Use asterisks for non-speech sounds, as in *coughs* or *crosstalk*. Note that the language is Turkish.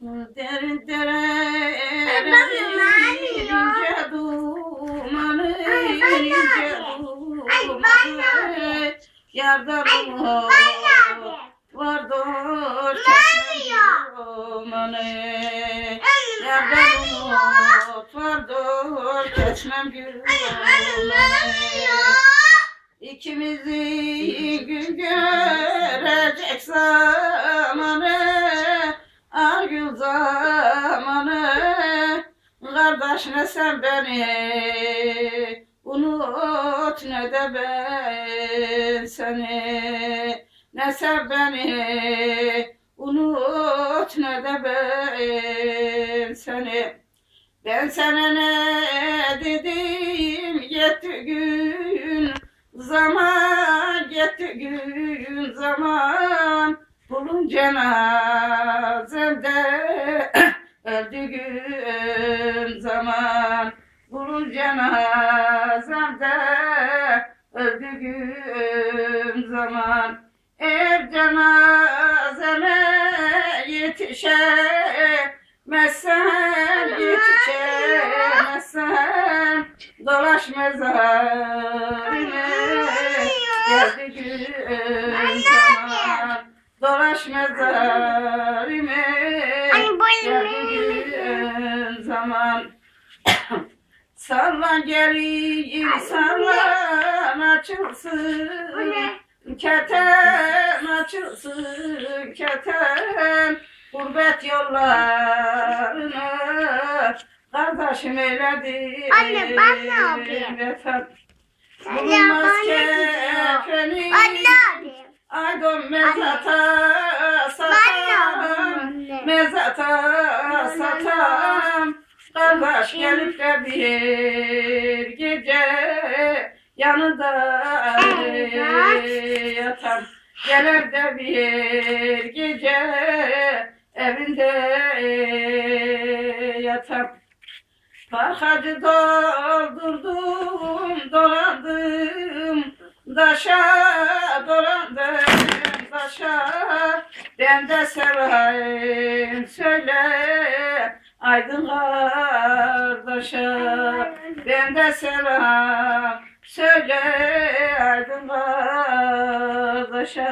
Derin derin ince dumanı ince dumanı Yardanım çeşmem dumanı Yardanım vardır çeşmem dumanı İkimizin gün görecek zamanı Argül zamanı. Kardeş ne sen beni Unut ne de ben seni. Ne sen beni Unut ne de ben seni. Ben sana ne dedim yetti gün Zaman yetti gün zaman Bulun cenazemde öldüğüm zaman. Bulun cenazemde öldüğüm zaman. Eğer cenazeme yetişemezsen yetişemezsen Dolaş mezarime geldiğim zaman. Dolaş geldiğim zaman. *coughs* Sallan gelin sallan açılsın. Keten açılsın keten Gurbet yollarına Kardeşim eyledi. Anne, ben ne yapayım? Bulunmaz kefenin. Aydın mezata Ben ne yapayım satam anne? Mezata satam Kardeş gelip de bir gece Yanında yatam Gelir de bir gece Evinde yatam Parhacı doldurdum, dolandım, daşa dolandım, daşa. Ben de seveyim söyle, aydın kardeşa. Ben de seveyim söyle, aydın kardeşa.